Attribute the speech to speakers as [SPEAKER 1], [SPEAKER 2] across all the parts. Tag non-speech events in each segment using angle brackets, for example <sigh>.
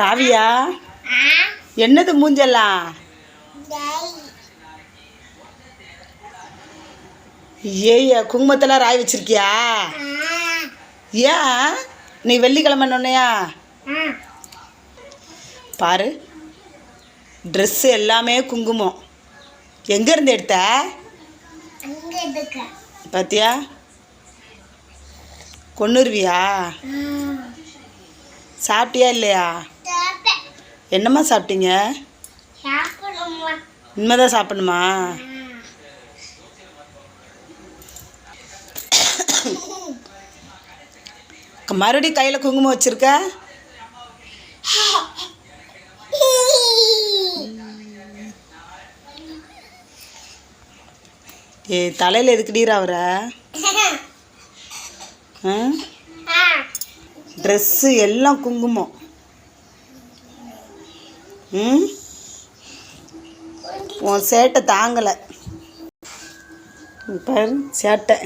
[SPEAKER 1] காவியா? என்னது மூஞ்செல்லாம் ஏய்யா குங்குமத்தெல்லாம் ராய் வச்சிருக்கியா? ஏன்? நீ வெள்ளிக்கிழமை நொன்னையா? பாரு ட்ரெஸ்ஸு எல்லாமே குங்குமம். எங்கேருந்து எடுத்த? பாத்தியா? கொன்னுருவியா? சாப்பிட்டியா இல்லையா? என்னம்மா சாப்பிட்டீங்க? இனிமேதான் சாப்பிடணுமா? மறுபடியும் கையில் குங்குமம் வச்சிருக்க? ஏ தலையில் எதுக்கு அவர? <laughs> ட்ரெஸ்ஸு எல்லாம் குங்குமம். ம்? உன் சேட்டை தாங்கலை. பாரு சேட்டை.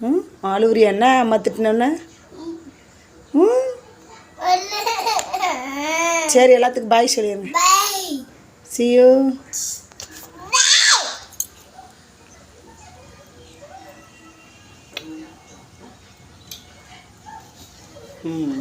[SPEAKER 1] ம்? ஆளுரி என்ன அம்மா திட்டினோன்னு ம்? சரி எல்லாத்துக்கும் பாய் சொல்லிடுங்க see you. ம்.